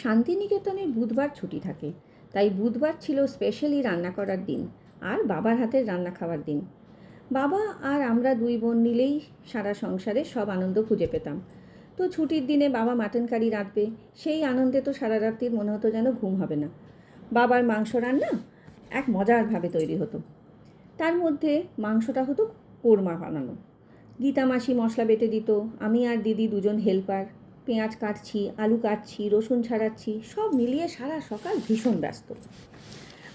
শান্তিনিকেতনে বুধবার ছুটি থাকে। তাই বুধবার ছিল স্পেশালি রান্না করার দিন আর বাবার হাতের রান্না খাওয়ার দিন। বাবা আর আমরা দুই বোন মিলেই সারা সংসারে সব আনন্দ খুঁজে পেতাম। তো ছুটির দিনে বাবা মাটন কারি রাঁধবে, সেই আনন্দে তো সারা রাত্রির মনে হতো যেন ঘুম হবে না। বাবার মাংস রান্না এক মজারভাবে তৈরি হতো। তার মধ্যে মাংসটা হতো কোরমা বানানো। গীতা মাসি মশলা বেটে দিত, আমি আর দিদি দুজন হেল্পার পেঁয়াজ কাটছি, আলু কাটছি, রসুন ছাড়াচ্ছি, সব মিলিয়ে সারা সকাল ভীষণ ব্যস্ত।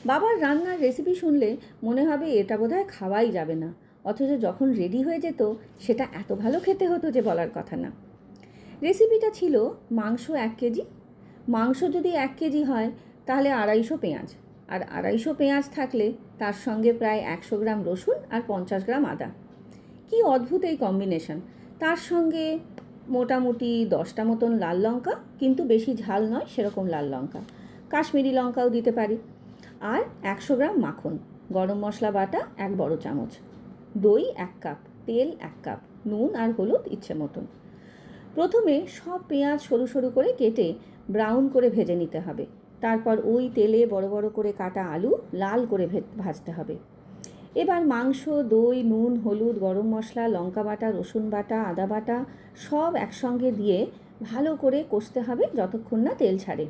বাবার রান্নার রেসিপি শুনলে মনে হবে এটা বোধহয় খাওয়াই যাবে না। অথচ যখন রেডি হয়ে যেত, সেটা এত ভালো খেতে হতো যে বলার কথা না। রেসিপিটা ছিল মাংস এক কেজি। মাংস যদি এক কেজি হয়, তাহলে আড়াইশো পেঁয়াজ। আর আড়াইশো পেঁয়াজ থাকলে তার সঙ্গে প্রায় একশো গ্রাম রসুন আর পঞ্চাশ গ্রাম আদা। কি অদ্ভুত এই কম্বিনেশন তার সঙ্গে মোটামুটি দশটা মতন লাল লঙ্কা, কিন্তু বেশি ঝাল নয় সেরকম লাল লঙ্কা। কাশ্মীরি লঙ্কাও দিতে পারি। আর একশো গ্রাম মাখন, গরম মশলা বাটা, এক বড় চামচ। দই এক কাপ, তেল এক কাপ, নুন আর হলুদ ইচ্ছে মতন। প্রথমে সব পেঁয়াজ সরু সরু করে কেটে ব্রাউন করে ভেজে নিতে হবে। তারপর ওই তেলে বড় বড় করে কাটা আলু লাল করে ভাজতে হবে। এবার মাংস, দই, নুন, হলুদ, গরম মশলা, লঙ্কা বাটা, রসুন বাটা, আদা বাটা সব একসঙ্গে দিয়ে ভালো করে কষতে হবে যতক্ষণ না তেল ছাড়ে।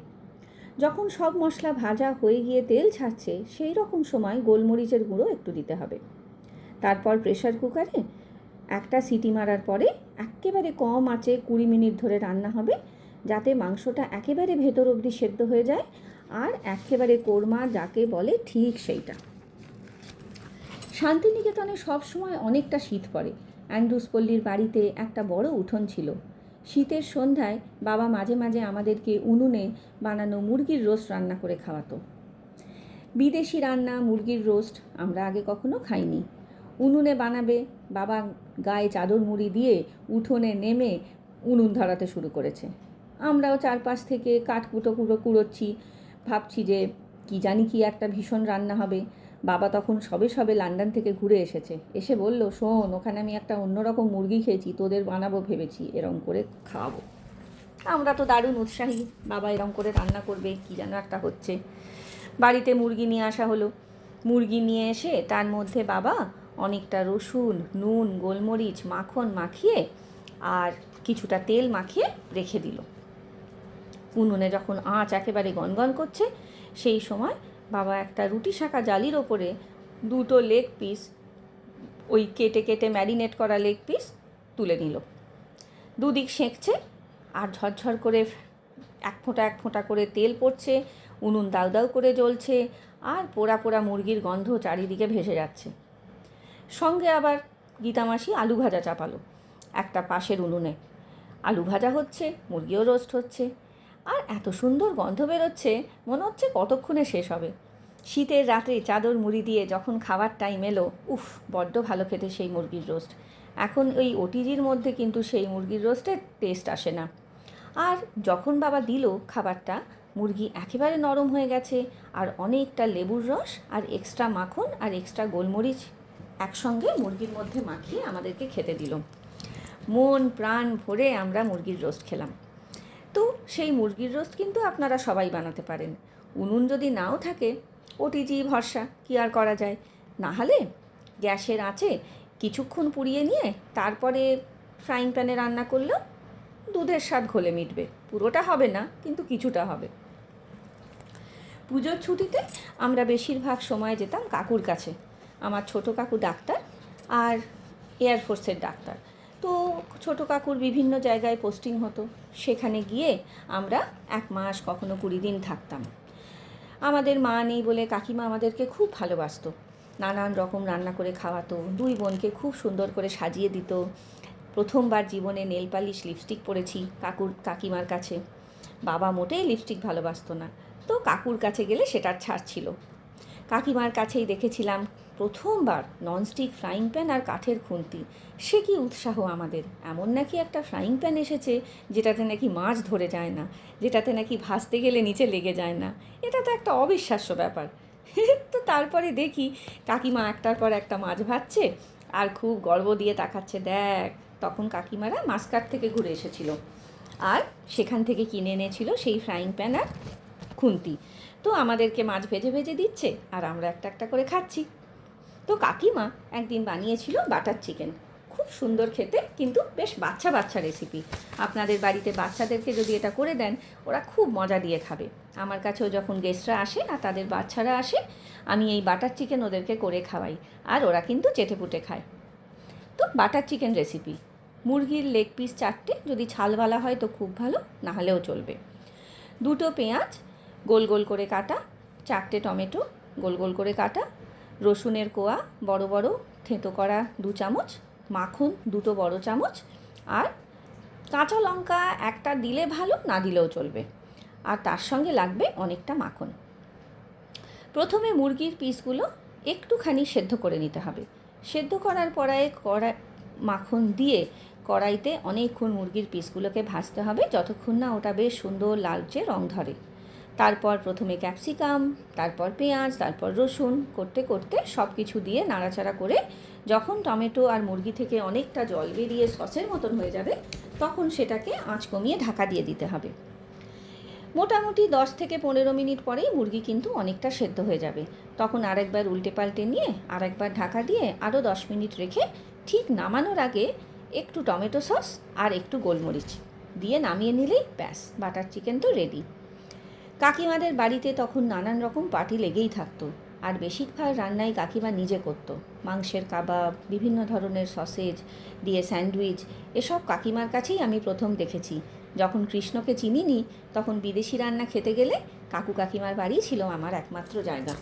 যখন সব মশলা ভাজা হয়ে গিয়ে তেল ছাড়ছে, সেই রকম সময় গোলমরিচের গুঁড়ো একটু দিতে হবে। তারপর প্রেশার কুকারে একটা সিটি মারার পরে একেবারে কম আঁচে কুড়ি মিনিট ধরে রান্না হবে, যাতে মাংসটা একেবারে ভেতর অবধি সেদ্ধ হয়ে যায় আর একেবারে কোরমা যাকে বলে ঠিক সেইটা। শান্তিনিকেতনে সব সময় অনেকটা শীত পড়ে। অ্যান্ড্রুস পল্লীর বাড়িতে একটা বড় উঠোন ছিল। শীতের সন্ধ্যায় বাবা মাঝে মাঝে আমাদেরকে উনুনে বানানো মুরগির রোস্ট রান্না করে খাওয়াতো। বিদেশি রান্না, মুরগির রোস্ট আমরা আগে কখনো খাইনি। উনুনে বানাবে বাবা গায়ে চাদর মুড়ি দিয়ে উঠোনে নেমে উনুন ধরাতে শুরু করেছে। আমরাও চারপাশ থেকে কাঠ কুটো কুটো কুড়োচ্ছি, ভাবছি যে কি জানি কি একটা ভীষণ রান্না হবে। বাবা তখন সবে সবে লন্ডন থেকে ঘুরে এসেছে। এসে বলল, শোন, ওখানে আমি একটা অন্যরকম মুরগি খেয়েছি, তোদের বানাবো ভেবেছি, এরম করে খাওয়াবো। আমরা তো দারুণ উৎসাহী, বাবা এরম করে রান্না করবে, কি যেন একটা হচ্ছে। বাড়িতে মুরগি নিয়ে আসা হলো। মুরগি নিয়ে এসে তার মধ্যে বাবা অনেকটা রসুন, নুন, গোলমরিচ, মাখন মাখিয়ে আর কিছুটা তেল মাখিয়ে রেখে দিল। উনুনে যখন আঁচ একেবারে গনগন করছে, সেই সময় বাবা একটা রুটি শাঁকা জালির ওপরে দুটো লেগ পিস ওই কেটে কেটে ম্যারিনেট করা লেগ পিস তুলে নিল। দুদিক সেঁকছে আর ঝরঝর করে এক ফোঁটা এক ফোঁটা করে তেল পড়ছে, উনুন দাউ দাউ করে জ্বলছে আর পোড়া পোড়া মুরগির গন্ধ চারিদিকে ভেসে যাচ্ছে। সঙ্গে আবার গীতামাসি আলু ভাজা চাপালো, একটা পাশের উনুনে। আলু ভাজা হচ্ছে, মুরগিও রোস্ট হচ্ছে। আর এত সুন্দর গন্ধ বেরোচ্ছে, মনে হচ্ছে কতক্ষণে শেষ হবে। শীতের রাতে চাদর মুড়ি দিয়ে যখন খাওয়ার টাইম এলো, উফ, বড্ড ভালো খেতে সেই মুরগির রোস্ট এখন ওই ওটিজির মধ্যে কিন্তু সেই মুরগির রোস্টের টেস্ট আসে না। আর যখন বাবা দিল খাবারটা, মুরগি একেবারে নরম হয়ে গেছে, আর অনেকটা লেবুর রস আর এক্সট্রা মাখন আর এক্সট্রা গোলমরিচ একসঙ্গে মুরগির মধ্যে মাখিয়ে আমাদেরকে খেতে দিল। মন প্রাণ ভরে আমরা মুরগির রোস্ট খেলাম। সেই মুরগির রোস্ট কিন্তু আপনারা সবাই বানাতে পারেন। উনুন যদি নাও থাকে ওটিজি ভরসা, কী আর করা যায়? না হলে গ্যাসের আঁচে কিছুক্ষণ পুড়িয়ে নিয়ে তারপরে ফ্রাইং প্যানে রান্না করলেও দুধের স্বাদ ঘোলে মিটবে। পুরোটা হবে না, কিন্তু কিছুটা হবে। পুজোর ছুটিতে আমরা বেশিরভাগ সময় যেতাম কাকুর কাছে। আমার ছোট কাকু ডাক্তার আর এয়ারফোর্সের ডাক্তার। ছোট কাকুর বিভিন্ন জায়গায় পোস্টিং হতো। সেখানে গিয়ে আমরা এক মাস কখনো কুড়ি দিন থাকতাম। আমাদের মা নেই বলে কাকিমা আমাদেরকে খুব ভালোবাসতো। নানান রকম রান্না করে খাওয়াতো, দুই বোনকে খুব সুন্দর করে সাজিয়ে দিত। প্রথমবার জীবনে নেল পালিশ লিপস্টিক পরেছি কাকুর, কাকিমার কাছে। বাবা মোটেই লিপস্টিক ভালোবাসতো না। তো কাকুর কাছে গেলে সেটার ছাড় ছিল। কাকিমার কাছেই দেখেছিলাম প্রথমবার ননস্টিক ফ্রাইং প্যান আর কাঠের খুন্তি। সে কি উৎসাহ আমাদের? এমন নাকি একটা ফ্রাইং প্যান এসেছে যেটাতে নাকি মাছ ধরে যায় না, যেটাতে নাকি ভাসতে গেলে নিচে লেগে যায় না? এটা তো একটা অবিশ্বাস্য ব্যাপার। তো তারপরে দেখি কাকিমা একটার পর একটা মাছ ভাজছে আর খুব গর্ব দিয়ে তাকাচ্ছে, দেখ, তখন কাকিমারা মাসকাট থেকে ঘুরে এসেছিল আর সেখান থেকে কিনে এনেছিল সেই ফ্রাইং প্যান আর খুন্তি। তো আমাদেরকে মাছ ভেজে ভেজে দিচ্ছে আর আমরা একটা একটা করে খাচ্ছি। তো কাকিমা একদিন বানিয়েছিল বাটার চিকেন। খুব সুন্দর খেতে, কিন্তু বেশ বাচ্চা বাচ্চা রেসিপি আপনাদের বাড়িতে বাচ্চাদেরকে যদি এটা করে দেন, ওরা খুব মজা দিয়ে খাবে। আমার কাছেও যখন গেস্টরা আসে আর তাদের বাচ্চারা আসে, আমি এই বাটার চিকেন ওদেরকে করে খাওয়াই, আর ওরা কিন্তু চেটেপুটে খায়। তো বাটার চিকেন রেসিপি মুরগির লেগ পিস চারটে, যদি ছালওয়ালা হয় তো খুব ভালো না হলেও চলবে। দুটো পেঁয়াজ, গোল গোল করে কাটা, চারটে টমেটো, গোল গোল করে কাটা রসুনের কোয়া, বড় বড় থেঁতো করা দু চামচ, মাখন দুটো বড় চামচ আর কাঁচা লঙ্কা একটা দিলে ভালো, না দিলেও চলবে। আর তার সঙ্গে লাগবে অনেকটা মাখন। প্রথমে মুরগির পিসগুলো একটুখানি সেদ্ধ করে নিতে হবে। সেদ্ধ করার পরে কড়াই মাখন দিয়ে কড়াইতে অনেকক্ষণ মুরগির পিসগুলোকে ভাজতে হবে, যতক্ষণ না ওটা বেশ সুন্দর লালচে রং ধরে। তারপর প্রথমে ক্যাপসিকাম, তারপর পেঁয়াজ, তারপর রসুন করতে করতে সব কিছু দিয়ে নাড়াচাড়া করে যখন টমেটো আর মুরগি থেকে অনেকটা জল বেরিয়ে সসের মতন হয়ে যাবে, তখন সেটাকে আঁচ কমিয়ে ঢাকা দিয়ে দিতে হবে। মোটামুটি দশ থেকে পনেরো মিনিট পরেই মুরগি কিন্তু অনেকটা সেদ্ধ হয়ে যাবে। তখন আরেকবার উল্টে পাল্টে নিয়ে আরেকবার ঢাকা দিয়ে আরও দশ মিনিট রেখে ঠিক নামানোর আগে একটু টমেটো সস আর একটু গোলমরিচ দিয়ে নামিয়ে নিলেই ব্যাস, বাটার চিকেন তো রেডি কাকিমাদের বাড়িতে তখন নানান রকম পার্টি লেগেই থাকতো। আর বেশিরভাগ রান্নাই কাকিমা নিজে করত। মাংসের কাবাব, বিভিন্ন ধরনের সসেজ, দিয়ে স্যান্ডউইচ, এসব কাকিমার কাছেই আমি প্রথম দেখেছি। যখন কৃষ্ণকে চিনিনি, তখন বিদেশি রান্না খেতে গেলে কাকু কাকিমার বাড়ি ছিল আমার একমাত্র জায়গা।